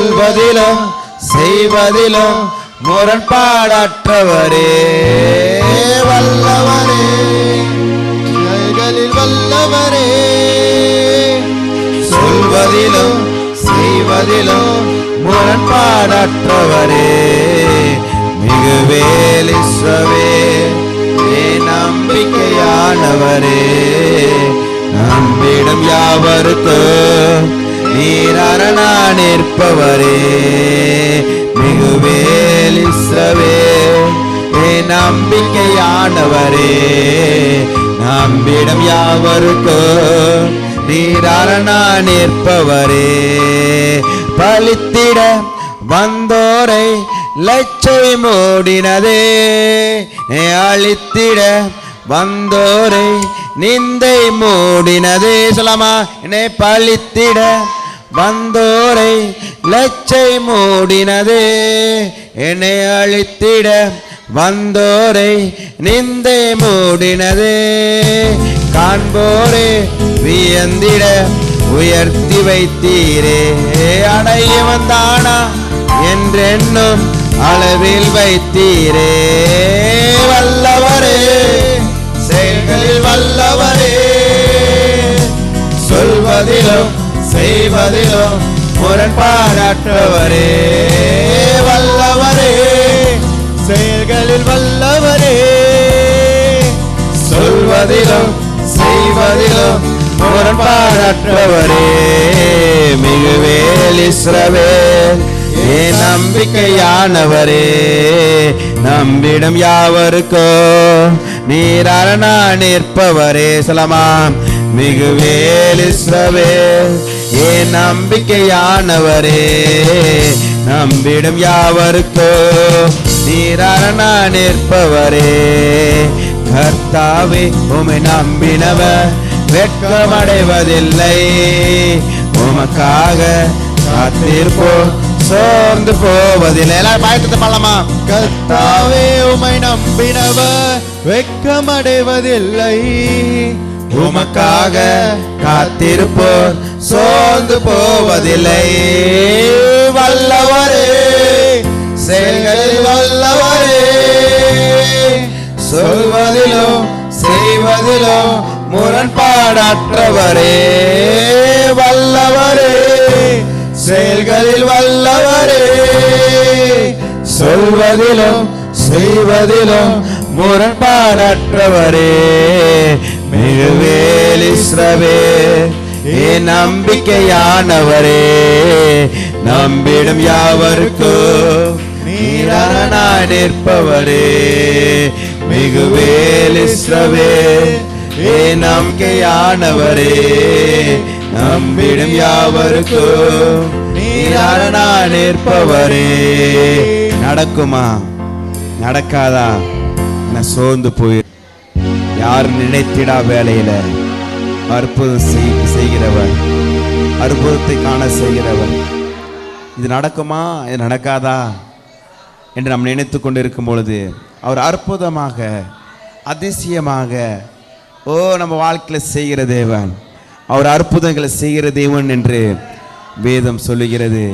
சொல்வதிலும் செய்வதிலும் முரண்பாடற்றவரே. வல்லவரே செயல்களில் வல்லவரே. சொல்வதிலும் செய்வதிலும் முரண்பாடற்றவரே. மிகுவேலிஸ்வவே ஏ நம்பிக்கையானவரே. நம்பிடும் நீர் அரணா நிற்பவரே மிகுவேலிஸ்வவே ஏ நம்பிக்கையானவரே நம்பிடம் யாவருக்கு நீராரணா நிற்பவரே. பலித்திட வந்தோரை லட்சை மூடினதே அழித்திட வந்தோரை நிந்தை மூடினதே. சொல்லாமா என்னை பழித்திட வந்தோரை லச்சை மூடினதே. என்னை அழித்திட வந்தோரை நிந்தை மூடினதே. காண்போரே வியந்திட உயர்த்தி வைத்தீரே. அடைய வந்தானா என்றென்னும் அளவில் வைத்தீரே. செய்வதிலும் முரண்பாடற்றவரே. வல்லவரே செயல்களில் வல்லவரே. சொல்வதிலும் செய்வதிலும் முரண்பாடற்றவரே. மிகுவேல் இஸ்ரவேல் ஏ நம்பிக்கையானவரே. நம்பிடம் யாவருக்கோ நீரான நிற்பவரே. சொல்லமாம் மிகுவேல் இஸ்ரவேல் ஏ நம்பிக்கையானவரே நம்பிடும் யாவருக்கோ நீர் நிற்பவரே. கர்த்தாவே உமை நம்பினவர் வெட்கமடைவதில்லை. உமக்காக காத்திருப்போ சோர்ந்து போவதில்லை. எல்லாரும் பயத்தத்தை பண்ணலாமா கர்த்தாவே உமை நம்பினவர் வெட்கமடைவதில்லை. உமக்காக காத்திருப்போர் சோர்ந்து போவதில்லை. வல்லவரே செயல்களில் வல்லவரே சொல்வதிலும் செய்வதிலும் முரண்பாடற்றவரே. வல்லவரே செயல்களில் வல்லவரே சொல்வதிலும் செய்வதிலும் முரண்பாடற்றவரே. மிகுவேல் இஸ்ரவே ஏ நம்பிக்கையானவரே நம்பிடும் யாவருக்கும் நீரானா நிற்பவரே. மிகுவேல் இஸ்ரவே ஏ நம்பிக்கையானவரே நம்பிடும் யாவருக்கும் நீரானா நிற்பவரே. நடக்குமா? நடக்காதா? நான் சோர்ந்து போய் யார் நினைத்திடா வேலையில? அற்புதம் செய்கிறவர். அற்புதத்தை காண செய்கிறவர். இது நடக்குமா? இது நடக்காதா? என்று நாம் நினைத்து கொண்டிருக்கும் பொழுது அவர் அற்புதமாக அதிசயமாக ஓ நம்ம வாழ்க்கையில் செய்கிற தேவன். அவர் அற்புதங்களை செய்கிற தேவன் என்று வேதம் சொல்லுகிறது.